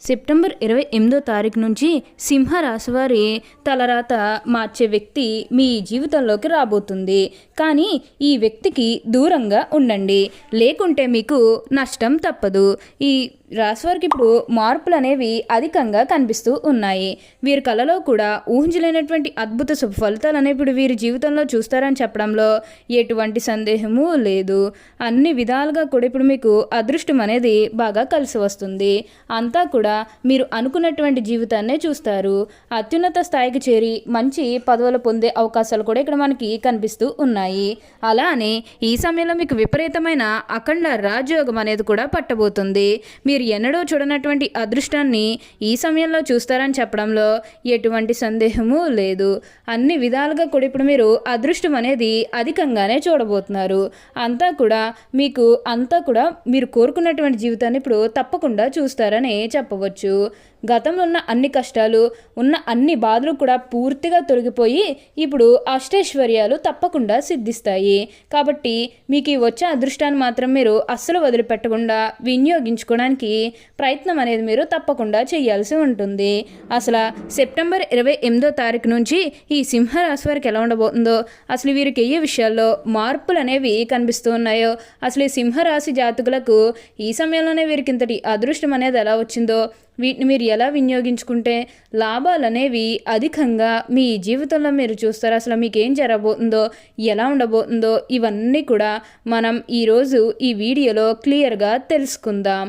September ఇరవై ఎనిమిదో తారీఖు నుంచి సింహ తలరాత మార్చే వ్యక్తి మీ జీవితంలోకి రాబోతుంది. కానీ ఈ వ్యక్తికి దూరంగా ఉండండి. లేకుంటే మీకు నష్టం తప్పదు. ఈ రాశివారికి ఇప్పుడు మార్పులు అనేవి అధికంగా కనిపిస్తూ ఉన్నాయి. వీరి కళలో కూడా ఊహించలేనటువంటి అద్భుత శుభ ఫలితాలు అనేవి ఇప్పుడు వీరి జీవితంలో చూస్తారని చెప్పడంలో ఎటువంటి సందేహము లేదు. అన్ని విధాలుగా కూడా ఇప్పుడు మీకు అదృష్టం అనేది బాగా కలిసి వస్తుంది. అంతా కూడా మీరు అనుకున్నటువంటి జీవితాన్నే చూస్తారు. అత్యున్నత స్థాయికి చేరి మంచి పదవులు పొందే అవకాశాలు కూడా ఇక్కడ మనకి కనిపిస్తూ ఉన్నాయి. అలానే ఈ సమయంలో మీకు విపరీతమైన అఖండ రాజయోగం అనేది కూడా పట్టబోతుంది. మీరు ఎన్నడూ చూడనటువంటి అదృష్టాన్ని ఈ సమయంలో చూస్తారని చెప్పడంలో ఎటువంటి సందేహము లేదు. అన్ని విధాలుగా కూడా ఇప్పుడు మీరు అదృష్టం అనేది అధికంగానే చూడబోతున్నారు. అంతా కూడా మీకు అంతా కూడా మీరు కోరుకున్నటువంటి జీవితాన్ని ఇప్పుడు తప్పకుండా చూస్తారని చెప్పవచ్చు అవ్వచ్చు గతంలో ఉన్న అన్ని కష్టాలు ఉన్న అన్ని బాధలు కూడా పూర్తిగా తొలగిపోయి ఇప్పుడు అష్టైశ్వర్యాలు తప్పకుండా సిద్ధిస్తాయి. కాబట్టి మీకు ఈ వచ్చే అదృష్టాన్ని మాత్రం మీరు అస్సలు వదిలిపెట్టకుండా వినియోగించుకోవడానికి ప్రయత్నం అనేది మీరు తప్పకుండా చేయాల్సి ఉంటుంది. అసలు సెప్టెంబర్ ఇరవై ఎనిమిదో తారీఖు నుంచి ఈ సింహరాశి వారికి ఎలా ఉండబోతుందో అసలు వీరికి ఏ విషయాల్లో మార్పులు అనేవి కనిపిస్తూ ఉన్నాయో అసలు ఈ సింహరాశి జాతకులకు ఈ సమయంలోనే వీరికి ఇంతటి అదృష్టం అనేది ఎలా వచ్చిందో వీటిని మీరు ఎలా వినియోగించుకుంటే లాభాలు అనేవి అధికంగా మీ జీవితంలో మీరు చూస్తారు. అసలు మీకు ఏం జరగబోతుందో ఎలా ఉండబోతుందో ఇవన్నీ కూడా మనం ఈరోజు ఈ వీడియోలో క్లియర్గా తెలుసుకుందాం.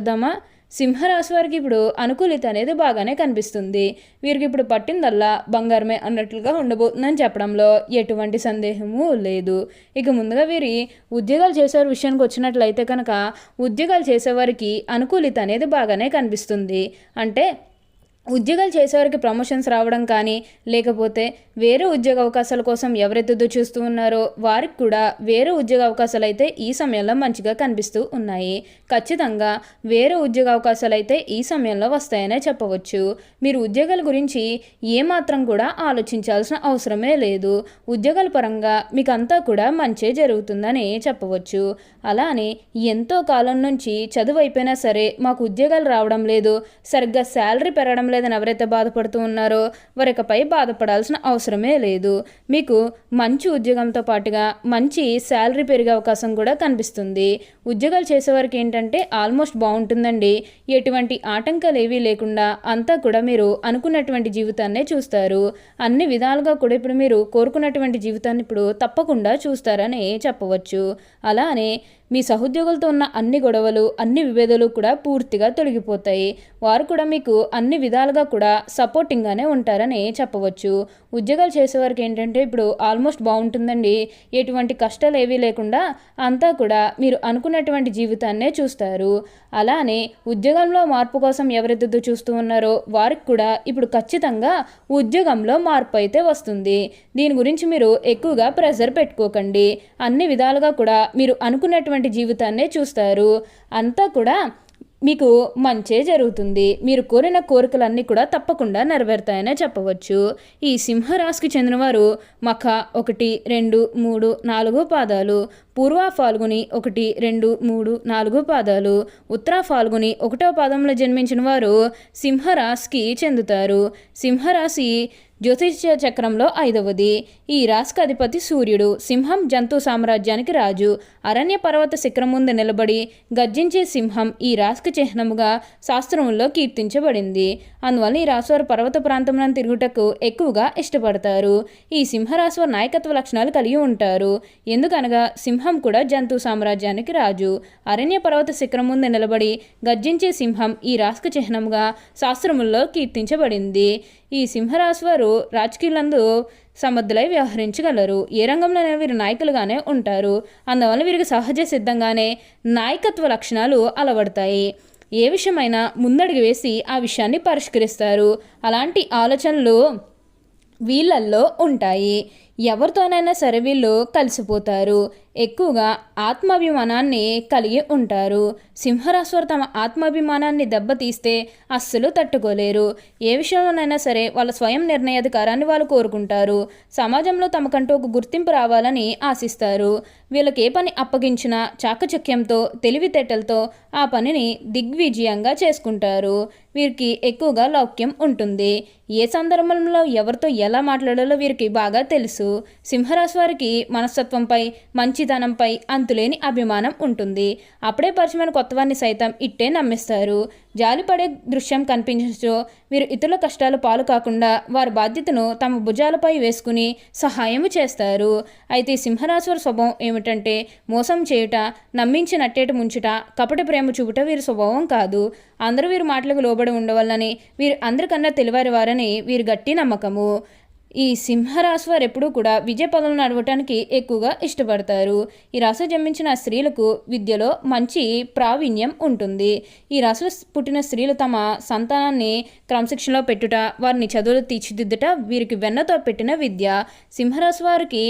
చూసేద్దామా సింహరాశి వారికి ఇప్పుడు అనుకూలిత అనేది బాగానే కనిపిస్తుంది. వీరికి ఇప్పుడు పట్టిందల్లా బంగారమే అన్నట్లుగా ఉండబోతుందని చెప్పడంలో ఎటువంటి సందేహము లేదు. ఇక ముందుగా వీరి ఉద్యోగాలు చేసే విషయానికి వచ్చినట్లయితే కనుక ఉద్యోగాలు చేసేవారికి అనుకూలిత అనేది బాగానే కనిపిస్తుంది. అంటే ఉద్యోగాలు చేసేవారికి ప్రమోషన్స్ రావడం కానీ లేకపోతే వేరే ఉద్యోగ అవకాశాల కోసం ఎవరైతే ఎదురు చూస్తూ ఉన్నారో వారికి కూడా వేరే ఉద్యోగ అవకాశాలు అయితే ఈ సమయంలో మంచిగా కనిపిస్తూ ఉన్నాయి. ఖచ్చితంగా వేరే ఉద్యోగ అవకాశాలు అయితే ఈ సమయంలో వస్తాయనే చెప్పవచ్చు. మీరు ఉద్యోగాల గురించి ఏమాత్రం కూడా ఆలోచించాల్సిన అవసరమే లేదు. ఉద్యోగాల పరంగా మీకు అంతా కూడా మంచే జరుగుతుందని చెప్పవచ్చు. అలానే ఎంతో కాలం నుంచి చదువు అయిపోయినా సరే మాకు ఉద్యోగాలు రావడం లేదు సరిగ్గా శాలరీ పెరగడం లేదు లేదని ఎవరైతే బాధపడుతూ ఉన్నారో వారికపై బాధపడాల్సిన అవసరమే లేదు. మీకు మంచి ఉద్యోగంతో పాటుగా మంచి శాలరీ పెరిగే అవకాశం కూడా కనిపిస్తుంది. ఉద్యోగాలు చేసేవారికి ఏంటంటే ఆల్మోస్ట్ బాగుంటుందండి. ఎటువంటి ఆటంకాలు ఏవీ లేకుండా అంతా కూడా మీరు అనుకున్నటువంటి జీవితాన్నే చూస్తారు. అన్ని విధాలుగా కూడా ఇప్పుడు మీరు కోరుకున్నటువంటి జీవితాన్ని ఇప్పుడు తప్పకుండా చూస్తారని చెప్పవచ్చు. అలానే మీ సహోద్యోగులతో ఉన్న అన్ని గొడవలు అన్ని విభేదాలు కూడా పూర్తిగా తొలగిపోతాయి. వారు కూడా మీకు అన్ని విధాలు విధాలుగా కూడా సపోర్టింగ్గానే ఉంటారని చెప్పవచ్చు. ఉద్యోగాలు చేసేవారికి ఏంటంటే ఇప్పుడు ఆల్మోస్ట్ బాగుంటుందండి. ఎటువంటి కష్టాలు ఏవీ లేకుండా అంతా కూడా మీరు అనుకున్నటువంటి జీవితాన్నే చూస్తారు. అలానే ఉద్యోగంలో మార్పు కోసం ఎవరైతే చూస్తూ ఉన్నారో వారికి కూడా ఇప్పుడు ఖచ్చితంగా ఉద్యోగంలో మార్పు అయితే వస్తుంది. దీని గురించి మీరు ఎక్కువగా ప్రెషర్ పెట్టుకోకండి. అన్ని విధాలుగా కూడా మీరు అనుకున్నటువంటి జీవితాన్నే చూస్తారు. అంతా కూడా మీకు మంచే జరుగుతుంది. మీరు కోరిన కోరికలన్నీ కూడా తప్పకుండా నెరవేరుతాయనే చెప్పవచ్చు. ఈ సింహరాశికి చెందినవారు మఖ ఒకటి రెండు మూడు నాలుగు పాదాలు పూర్వ ఫాల్గుని ఒకటి రెండు మూడు నాలుగు పాదాలు ఉత్తర ఫాల్గుని ఒకటో పాదంలో జన్మించిన వారు సింహరాశికి చెందుతారు. సింహరాశి జ్యోతిష్య చక్రంలో ఐదవది. ఈ రాశికి అధిపతి సూర్యుడు సింహం జంతు సామ్రాజ్యానికి రాజు. అరణ్య పర్వత శిఖరం ముందు నిలబడి గర్జించే సింహం ఈ రాశికి చిహ్నముగా శాస్త్రంలో కీర్తించబడింది. అందువల్ల ఈ రాశివారు పర్వత ప్రాంతంలో తిరుగుటకు ఎక్కువగా ఇష్టపడతారు. ఈ సింహరాశివారు నాయకత్వ లక్షణాలు కలిగి ఉంటారు. ఎందుకనగా సింహం కూడా జంతు సామ్రాజ్యానికి రాజు. అరణ్య పర్వత శిఖరం ముందు నిలబడి గర్జించే సింహం ఈ రాశికి చిహ్నముగా శాస్త్రముల్లో కీర్తించబడింది. ఈ సింహరాశివారు వారు రాజకీయాలందు సమర్థులై వ్యవహరించగలరు. ఏ రంగంలోనే వీరు నాయకులుగానే ఉంటారు. అందువల్ల వీరికి సహజ సిద్ధంగానే నాయకత్వ లక్షణాలు అలవడతాయి. ఏ విషయమైనా ముందడుగు వేసి ఆ విషయాన్ని పరిష్కరిస్తారు. అలాంటి ఆలోచనలు వీళ్ళల్లో ఉంటాయి. ఎవరితోనైనా సరే వీళ్ళు కలిసిపోతారు. ఎక్కువగా ఆత్మాభిమానాన్ని కలిగి ఉంటారు. సింహరాశివారు తమ ఆత్మాభిమానాన్ని దెబ్బతీస్తే అస్సలు తట్టుకోలేరు. ఏ విషయంలోనైనా సరే వాళ్ళ స్వయం నిర్ణయాధికారాన్ని వాళ్ళు కోరుకుంటారు. సమాజంలో తమకంటూ ఒక గుర్తింపు రావాలని ఆశిస్తారు. వీళ్ళకి ఏ పని అప్పగించినా చాకచక్యంతో తెలివితేటలతో ఆ పనిని దిగ్విజయంగా చేసుకుంటారు. వీరికి ఎక్కువగా లౌక్యం ఉంటుంది. ఏ సందర్భంలో ఎవరితో ఎలా మాట్లాడాలో వీరికి బాగా తెలుసు. సింహరాశి వారికి మనస్తత్వంపై మంచితనంపై అంతులేని అభిమానం ఉంటుంది. అప్పుడే పరిచయమైన కొత్తవారిని సైతం ఇట్టే నమ్మిస్తారు. జాలిపడే దృశ్యం కనిపించో వీరు ఇతరుల కష్టాలు పాలు కాకుండా వారి బాధ్యతను తమ భుజాలపై వేసుకుని సహాయం చేస్తారు. అయితే ఈ వారి స్వభావం ఏమిటంటే మోసం చేయుట నమ్మించి నట్టేట ముంచుట కపట ప్రేమ చూపుట వీరి స్వభావం కాదు. అందరూ వీరి మాటలకు లోబడి ఉండవల్లని వీరు అందరికన్నా తెలివారి వారని వీరి గట్టి నమ్మకము. ఈ సింహరాశి వారు ఎప్పుడూ కూడా విజయ పదవులు నడవటానికి ఎక్కువగా ఇష్టపడతారు. ఈ రాశి జన్మించిన స్త్రీలకు విద్యలో మంచి ప్రావీణ్యం ఉంటుంది. ఈ రాశిలో పుట్టిన స్త్రీలు తమ సంతానాన్ని క్రమశిక్షణలో పెట్టుట వారిని చదువులు తీర్చిదిద్దుట వీరికి వెన్నతో పెట్టిన విద్య. సింహరాశి వారికి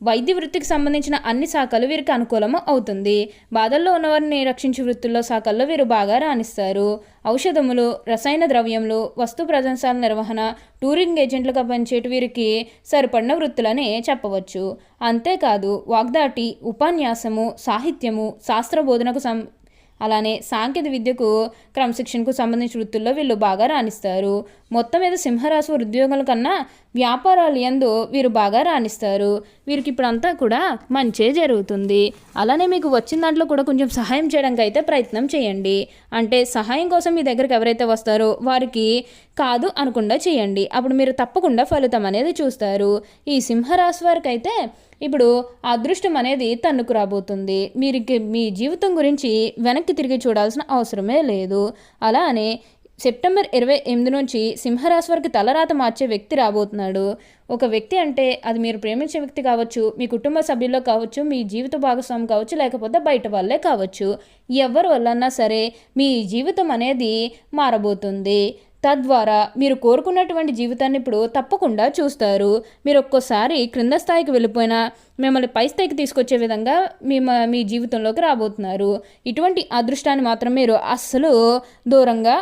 వైద్య వృత్తికి సంబంధించిన అన్ని శాఖలు వీరికి అనుకూలము అవుతుంది. బాధల్లో ఉన్నవారిని రక్షించే వృత్తుల్లో శాఖల్లో వీరు బాగా రాణిస్తారు. ఔషధములు రసాయన ద్రవ్యములు వస్తు ప్రదర్శనల నిర్వహణ టూరింగ్ ఏజెంట్లుగా పనిచేటి వీరికి సరిపడిన వృత్తులనే చెప్పవచ్చు. అంతేకాదు వాగ్దాటి ఉపన్యాసము సాహిత్యము శాస్త్ర బోధనకు సం అలానే సాంకేతిక విద్యకు క్రమశిక్షణకు సంబంధించిన వృత్తుల్లో వీళ్ళు బాగా రాణిస్తారు. మొత్తం మీద సింహరాశి ఉద్యోగుల కన్నా వ్యాపారాలు ఎందు వీరు బాగా రాణిస్తారు. వీరికి ఇప్పుడంతా కూడా మంచే జరుగుతుంది. అలానే మీకు వచ్చిన దాంట్లో కూడా కొంచెం సహాయం చేయడానికి అయితే ప్రయత్నం చేయండి. అంటే సహాయం కోసం మీ దగ్గరికి ఎవరైతే వస్తారో వారికి కాదు అనకుండా చేయండి. అప్పుడు మీరు తప్పకుండా ఫలితం అనేది చూస్తారు. ఈ సింహరాశి వారికి అయితే ఇప్పుడు అదృష్టం అనేది తన్నుకు రాబోతుంది. మీరు మీ జీవితం గురించి వెనక్కి తిరిగి చూడాల్సిన అవసరమే లేదు. అలానే సెప్టెంబర్ ఇరవై ఎనిమిది నుంచి సింహరాశి వారికి తలరాత మార్చే వ్యక్తి రాబోతున్నాడు. ఒక వ్యక్తి అంటే అది మీరు ప్రేమించే వ్యక్తి కావచ్చు మీ కుటుంబ సభ్యుల్లో కావచ్చు మీ జీవిత భాగస్వామి కావచ్చు లేకపోతే బయట వాళ్ళే కావచ్చు. ఎవరి వల్లన్నా సరే మీ జీవితం అనేది మారబోతుంది. తద్వారా మీరు కోరుకున్నటువంటి జీవితాన్ని ఇప్పుడు తప్పకుండా చూస్తారు. మీరు ఒక్కోసారి క్రింద స్థాయికి వెళ్ళిపోయినా మిమ్మల్ని పై స్థాయికి తీసుకొచ్చే విధంగా మీ మీ జీవితంలోకి రాబోతున్నారు. ఇటువంటి అదృష్టాన్ని మాత్రం మీరు అస్సలు దూరంగా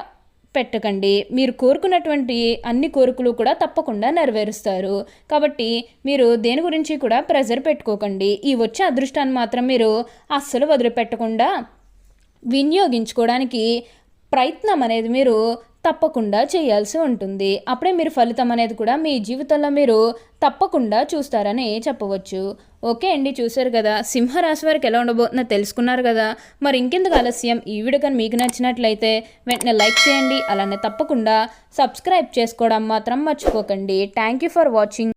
పెట్టకండి. మీరు కోరుకున్నటువంటి అన్ని కోరికలు కూడా తప్పకుండా నెరవేరుస్తారు. కాబట్టి మీరు దేని గురించి కూడా ప్రెజర్ పెట్టుకోకండి. ఈ వచ్చే అదృష్టాన్ని మాత్రం మీరు అస్సలు వదిలిపెట్టకుండా వినియోగించుకోవడానికి ప్రయత్నం అనేది మీరు తప్పకుండా చేయాల్సి ఉంటుంది. అప్పుడే మీరు ఫలితం అనేది కూడా మీ జీవితంలో మీరు తప్పకుండా చూస్తారని చెప్పవచ్చు. ఓకే అండి చూశారు కదా. సింహరాశి వారికి ఎలా ఉండబోతుందో తెలుసుకున్నారు కదా. మరి ఇంకెందుకు ఆలస్యం? ఈ వీడియో కానీ మీకు నచ్చినట్లయితే వెంటనే లైక్ చేయండి. అలానే తప్పకుండా సబ్స్క్రైబ్ చేసుకోవడం మాత్రం మర్చిపోకండి. Thank you for watching